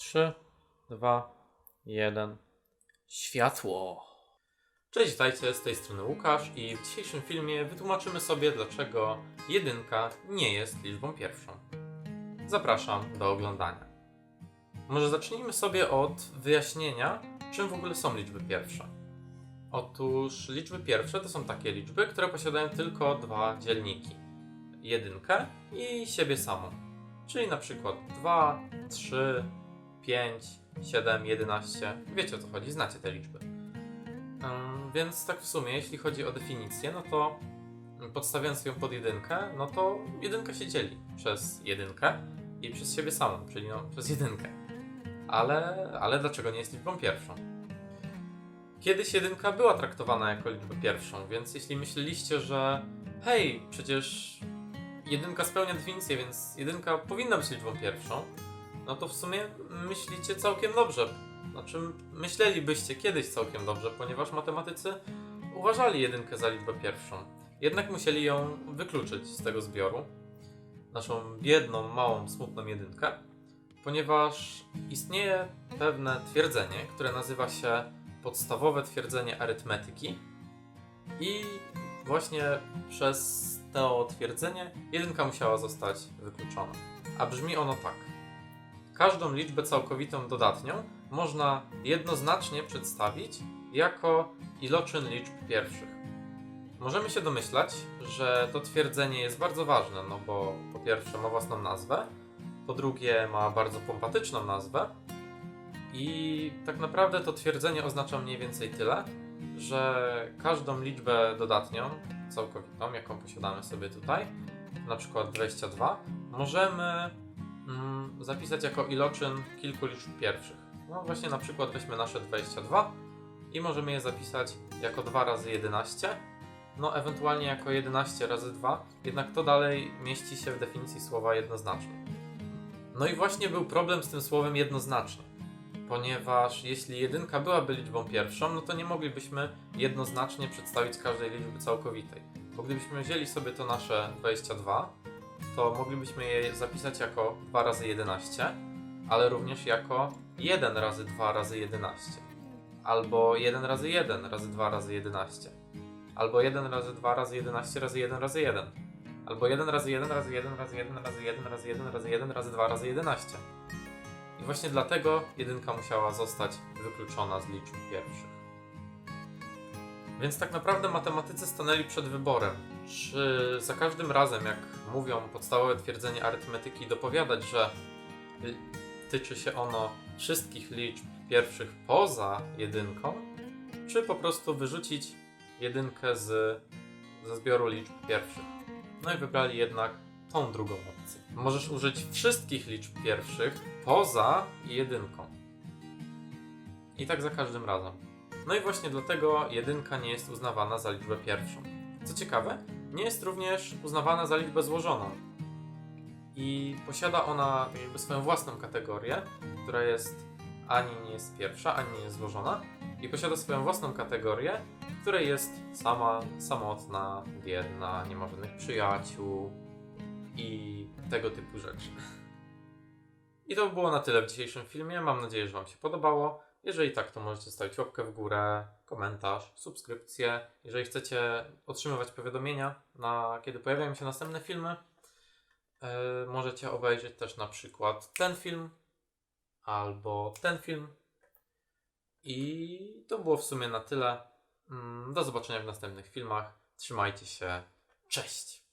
3, 2, 1. Światło. Cześć, witajcie, z tej strony Łukasz i w dzisiejszym filmie wytłumaczymy sobie, dlaczego jedynka nie jest liczbą pierwszą. Zapraszam do oglądania. Może zacznijmy sobie od wyjaśnienia, czym w ogóle są liczby pierwsze. Otóż liczby pierwsze to są takie liczby, które posiadają tylko dwa dzielniki. Jedynkę i siebie samą. Czyli na przykład 2, 3, 5, 7, 11. Wiecie o co chodzi, znacie te liczby. Więc tak w sumie, jeśli chodzi o definicję, no to podstawiając ją pod jedynkę, no to jedynka się dzieli przez jedynkę i przez siebie samą, czyli no, przez jedynkę. Ale, ale dlaczego nie jest liczbą pierwszą? Kiedyś jedynka była traktowana jako liczba pierwszą, więc jeśli myśleliście, że hej, przecież jedynka spełnia definicję, więc jedynka powinna być liczbą pierwszą, no to w sumie myślicie całkiem dobrze. Znaczy, myślelibyście kiedyś całkiem dobrze, ponieważ matematycy uważali jedynkę za liczbę pierwszą. Jednak musieli ją wykluczyć z tego zbioru. Naszą biedną, małą, smutną jedynkę, ponieważ istnieje pewne twierdzenie, które nazywa się podstawowe twierdzenie arytmetyki i właśnie przez to twierdzenie jedynka musiała zostać wykluczona. A brzmi ono tak. Każdą liczbę całkowitą dodatnią można jednoznacznie przedstawić jako iloczyn liczb pierwszych. Możemy się domyślać, że to twierdzenie jest bardzo ważne, no bo po pierwsze ma własną nazwę, po drugie ma bardzo pompatyczną nazwę i tak naprawdę to twierdzenie oznacza mniej więcej tyle, że każdą liczbę dodatnią, całkowitą, jaką posiadamy sobie tutaj, na przykład 22, możemy mm, zapisać jako iloczyn kilku liczb pierwszych. No właśnie na przykład weźmy nasze 22 i możemy je zapisać jako 2 razy 11, no ewentualnie jako 11 razy 2, jednak to dalej mieści się w definicji słowa jednoznacznie. No i właśnie był problem z tym słowem jednoznacznie, ponieważ jeśli jedynka byłaby liczbą pierwszą, no to nie moglibyśmy jednoznacznie przedstawić każdej liczby całkowitej. Bo gdybyśmy wzięli sobie to nasze 22, to moglibyśmy je zapisać jako 2 razy 11, ale również jako 1 razy 2 razy 11. Albo 1 razy 1 razy 2 razy 11. Albo 1 razy 2 razy 11 razy 1 razy 1. Albo 1 razy 1 razy 1 razy 1 razy 1 razy 1 razy 1 razy 2 razy 11. I właśnie dlatego jedynka musiała zostać wykluczona z liczb pierwszych. Więc tak naprawdę matematycy stanęli przed wyborem, czy za każdym razem, jak mówią podstawowe twierdzenie arytmetyki, dopowiadać, że tyczy się ono wszystkich liczb pierwszych poza jedynką, czy po prostu wyrzucić jedynkę z, ze zbioru liczb pierwszych. No i wybrali jednak tą drugą opcję. Możesz użyć wszystkich liczb pierwszych poza jedynką. I tak za każdym razem. No i właśnie dlatego jedynka nie jest uznawana za liczbę pierwszą. Co ciekawe, nie jest również uznawana za liczbę złożoną. I posiada ona jakby swoją własną kategorię, która jest ani nie jest pierwsza, ani nie jest złożona. I posiada swoją własną kategorię, w której jest sama, samotna, biedna, nie ma żadnych przyjaciół i tego typu rzeczy. I to by było na tyle w dzisiejszym filmie. Mam nadzieję, że Wam się podobało. Jeżeli tak, to możecie stawić łapkę w górę, komentarz, subskrypcję. Jeżeli chcecie otrzymywać powiadomienia, na kiedy pojawiają się następne filmy, yy, możecie obejrzeć też na przykład ten film albo ten film. I to było w sumie na tyle. Mm, Do zobaczenia w następnych filmach. Trzymajcie się. Cześć!